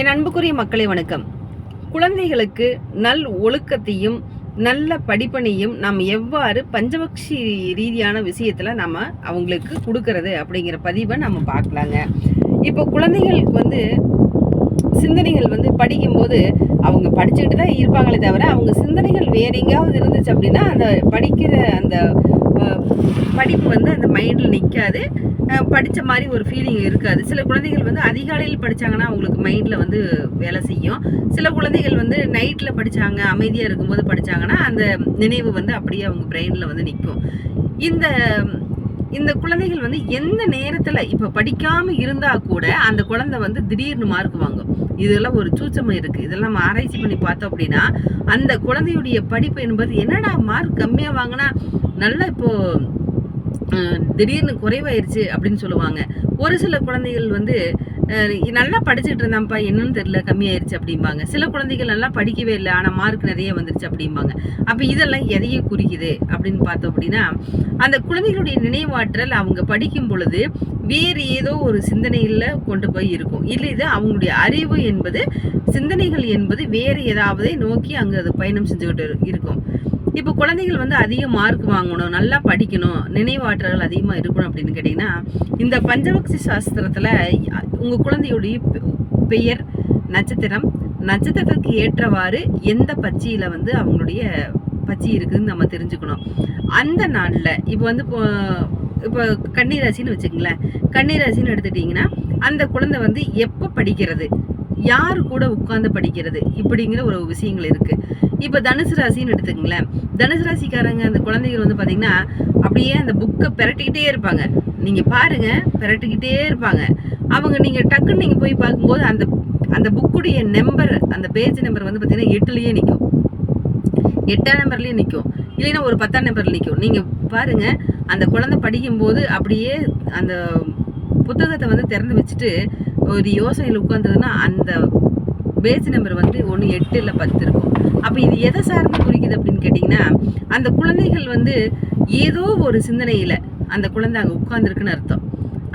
என் அன்புக்குரிய மக்களை வணக்கம். குழந்தைகளுக்கு நல் ஒழுக்கத்தையும் நல்ல படிப்பனையும் நாம் எவ்வாறு பஞ்சபக்ஷி ரீதியான விஷயத்தில் நம்ம அவங்களுக்கு கொடுக்கறது அப்படிங்கிற பதிவை நம்ம பார்க்கலாங்க. இப்போ குழந்தைகளுக்கு வந்து சிந்தனைகள் வந்து படிக்கும்போது அவங்க படிச்சுக்கிட்டு தான் இருப்பாங்களே தவிர அவங்க சிந்தனைகள் வேறு எங்கேயாவது இருந்துச்சு அப்படின்னா அந்த படிக்கிற அந்த படிப்பு வந்து அந்த மைண்டில் நிற்காது படித்த மாதிரி ஒரு ஃபீலிங் இருக்காது. சில குழந்தைகள் வந்து அதிகாலையில் படித்தாங்கன்னா அவங்களுக்கு மைண்டில் வந்து வேலை செய்யும். சில குழந்தைகள் வந்து நைட்டில் படித்தாங்க அமைதியாக இருக்கும்போது படித்தாங்கன்னா அந்த நினைவு வந்து அப்படியே அவங்க பிரெயினில் வந்து நிற்கும் இந்த இந்த குழந்தைகள் வந்து எந்த நேரத்தில் இப்போ படிக்காமல் இருந்தால் கூட அந்த குழந்தை வந்து திடீர்னு மார்க் வாங்கும். இதெல்லாம் ஒரு சூச்சம் இருக்குது இதெல்லாம் நம்ம ஆராய்ச்சி பண்ணி பார்த்தோம் அப்படின்னா அந்த குழந்தையுடைய படிப்பு என்பது என்னடா மார்க் கம்மியாக வாங்கினா நல்லா இப்போது திடீர்னு குறைவாயிருச்சு அப்படின்னு சொல்லுவாங்க. ஒரு சில குழந்தைகள் வந்து நல்லா படிச்சுட்டு இருந்தாப்பா என்னன்னு தெரியல கம்மியாயிருச்சு அப்படிம்பாங்க. சில குழந்தைகள் நல்லா படிக்கவே இல்லை ஆனால் மார்க் நிறைய வந்துருச்சு அப்படிம்பாங்க. அப்போ இதெல்லாம் எதையே குறிக்குது அப்படின்னு பார்த்தோம் அப்படின்னா அந்த குழந்தைகளுடைய நினைவாற்றல் அவங்க படிக்கும் பொழுது வேறு ஏதோ ஒரு சிந்தனையில் கொண்டு போய் இருக்கும். இல்லை இது அவங்களுடைய அறிவு என்பது சிந்தனைகள் என்பது வேறு ஏதாவது நோக்கி அங்கே அது பயணம் செஞ்சுக்கிட்டு இருக்கும். இப்போ குழந்தைகள் வந்து அதிக மார்க் வாங்கணும் நல்லா படிக்கணும் நினைவாற்றல்கள் அதிகமாக இருக்கணும் அப்படின்னு கேட்டிங்கன்னா இந்த பஞ்சபக்ஷி சாஸ்திரத்தில் உங்கள் குழந்தையுடைய பெயர் நட்சத்திரம் நட்சத்திரத்துக்கு ஏற்றவாறு எந்த பச்சியில் வந்து அவங்களுடைய பச்சி இருக்குதுன்னு நம்ம தெரிஞ்சுக்கணும். அந்த நாளில் இப்போ வந்து இப்போ இப்போ கன்னிராசின்னு வச்சுக்கங்களேன் கன்னிராசின்னு எடுத்துட்டிங்கன்னா அந்த குழந்தை வந்து எப்போ படிக்கிறது? யார் கூட உட்கார்ந்து படிக்கிறது? இப்படிங்கிற ஒரு விஷயங்கள் இருக்குது இப்போ தனுசு ராசின்னு எடுத்துக்கங்களேன். தனுசு ராசிக்காரங்க அந்த குழந்தைகள் வந்து பார்த்தீங்கன்னா அப்படியே அந்த புக்கை பிரட்டிக்கிட்டே இருப்பாங்க. நீங்கள் பாருங்க பிரட்டிக்கிட்டே இருப்பாங்க. அவங்க நீங்கள் டக்குன்னு நீங்கள் போய் பார்க்கும்போது அந்த அந்த புக்குடைய நம்பர் அந்த பேஜ் நம்பர் வந்து பார்த்தீங்கன்னா எட்டுலேயே நிற்கும் எட்டாம் நம்பர்லேயே நிற்கும் இல்லைன்னா ஒரு பத்தாம் நம்பரில் நிற்கும் நீங்கள் பாருங்க அந்த குழந்தை படிக்கும்போது அப்படியே அந்த புத்தகத்தை வந்து திறந்து வச்சுட்டு ஒரு யோசனையில் உட்காந்ததுன்னா அந்த பேஜ் நம்பர் வந்து ஒன்று எட்டு இல்லை பத்து இருக்கும். அப்போ இது எதை சார்ந்து குறிக்குது அப்படின்னு கேட்டிங்கன்னா அந்த குழந்தைகள் வந்து ஏதோ ஒரு சிந்தனையில் அந்த குழந்தை அங்கே உட்காந்துருக்குன்னு அர்த்தம்.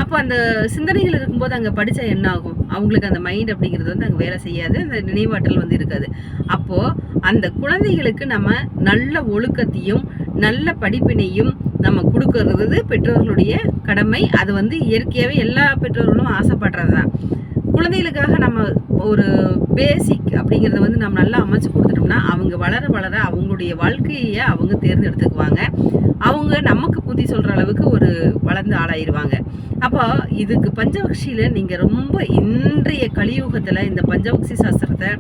அப்போ அந்த சிந்தனைகள் இருக்கும்போது அங்கே படித்தா என்ன ஆகும்? அவங்களுக்கு அந்த மைண்ட் அப்படிங்கிறது வந்து அங்கே வேலை செய்யாது அந்த நினைவாற்றல் வந்து இருக்காது. அப்போது அந்த குழந்தைகளுக்கு நம்ம நல்ல ஒழுக்கத்தையும் நல்ல படிப்பினையும் நம்ம கொடுக்கறது பெற்றோர்களுடைய கடமை. அது வந்து இயற்கையாகவே எல்லா பெற்றோர்களும் ஆசைப்படுறது தான் குழந்தைகளுக்காக நம்ம ஒரு பேசிக் அப்படிங்கிறத வந்து நம்ம நல்லா அமைச்சு கொடுத்துட்டோம்னா அவங்க வளர வளர அவங்களுடைய வாழ்க்கையை அவங்க தேர்ந்தெடுத்துக்குவாங்க. அவங்க நமக்கு புத்தி சொல்கிற அளவுக்கு ஒரு வளர்ந்து ஆளாயிருவாங்க. அப்போ இதுக்கு பஞ்சபக்ஷியில் நீங்கள் ரொம்ப இன்றைய கலியுகத்தில் இந்த பஞ்சபக்ஷி சாஸ்திரத்தை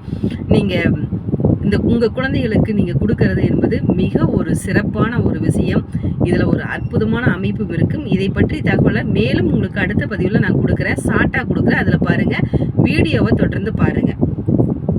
நீங்கள் இந்த உங்கள் குழந்தைகளுக்கு நீங்கள் கொடுக்கறது என்பது மிக ஒரு சிறப்பான ஒரு விஷயம். இதில் ஒரு அற்புதமான அமைப்பும் இருக்கும். இதை பற்றி தகவலை மேலும் உங்களுக்கு அடுத்த பதிவில் நான் கொடுக்குறேன். ஷார்ட்டாக கொடுக்குறேன். அதில் பாருங்கள் வீடியோவை தொடர்ந்து பாருங்கள்